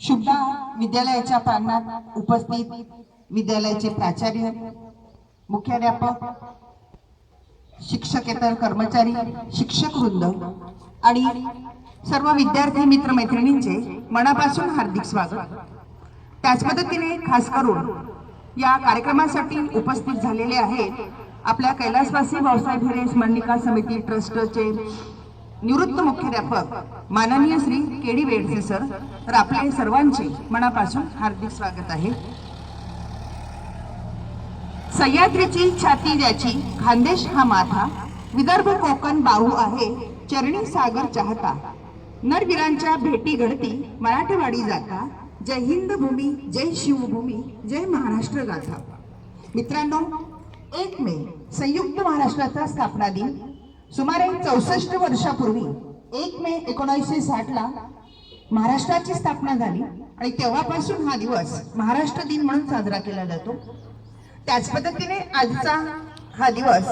शुभदा विद्यालयाच्या प्रांगणात उपस्थित विद्यालयाचे प्राचार्य मुख्याध्यापक शिक्षकेतर कर्मचारी शिक्षक वृंद आणि सर्व विद्यार्थी मित्र मैत्रिणींचे मनापासून हार्दिक स्वागत. त्याच पद्धतीने खास करून या कार्यक्रमासाठी उपस्थित झालेले आहेत आपल्या कैलासवासी व्यवसाय हिरे स्मरणिका समिती ट्रस्टचे निवृत्त मुख्याध्यापक माननीय Shri K D Bedse sir तर आपले सर्वांचे मनापासून हार्दिक स्वागत आहे. सह्याद्रीची छाती ज्याची खानदेश हा माथा विदर्भ कोकण बाहू आहे चरणी सागर चाहता. नरवीरांच्या भेटी घडती मराठवाडी जाता. जय हिंद भूमी जय शिवभूमी जय महाराष्ट्र गाथा. मित्रांनो एक मे संयुक्त महाराष्ट्राचा स्थापना दिन. सुमारे चौसष्ट वर्षापूर्वी एक मे एकोणीसशे साठला महाराष्ट्राची स्थापना झाली. आणि तेव्हापासून हा दिवस महाराष्ट्र दिन म्हणून साजरा केला जातो. त्याच पद्धतीने आजचा हा दिवस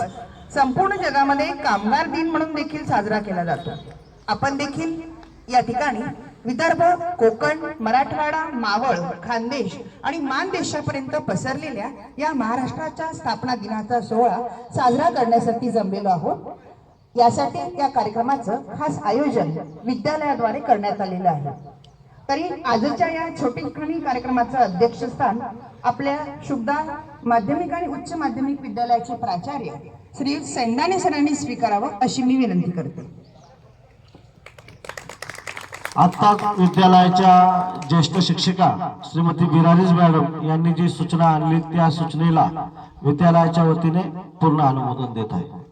संपूर्ण जगामध्ये कामगार दिन म्हणून देखील साजरा केला जातो. आपण देखील या ठिकाणी विदर्भ कोकण मराठवाडा मावळ खानदेश आणि मान देशापर्यंत पसरलेल्या या महाराष्ट्राच्या स्थापना दिनाचा सोहळा साजरा करण्यासाठी जमलेलो आहोत. यासाठी या कार्यक्रमाचं खास आयोजन विद्यालयाद्वारे करण्यात आलेलं आहे. तरी आजच्या या छोटेखानी कार्यक्रमाचं अध्यक्षस्थान आपल्या शुभदा माध्यमिक आणि उच्च माध्यमिक विद्यालयाचे प्राचार्य श्री सैंदाने सरांनी स्वीकारावं अशी मी विनंती करते. आता विद्यालयाच्या ज्येष्ठ शिक्षिका श्रीमती बिरारीज मॅडम यांनी जी सूचना आणली त्या सूचनेला विद्यालयाच्या वतीने पूर्ण अनुमोदन देत आहे.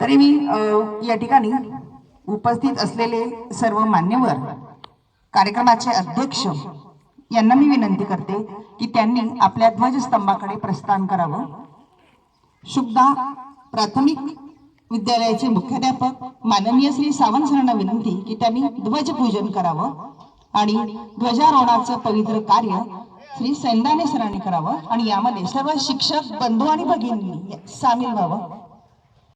तरी मी या ठिकाणी उपस्थित असलेले सर्व मान्यवर कार्यक्रमाचे अध्यक्ष यांना मी विनंती करते की त्यांनी आपल्या ध्वजस्तंभाकडे प्रस्थान करावं. शुभदा प्राथमिक विद्यालयाचे मुख्याध्यापक माननीय श्री सावंत सरांना विनंती की त्यांनी ध्वजपूजन करावं आणि ध्वजारोहणाचं पवित्र कार्य श्री सैंदाने सरांनी करावं आणि यामध्ये सर्व शिक्षक बंधू आणि भगिनी सामील व्हावं.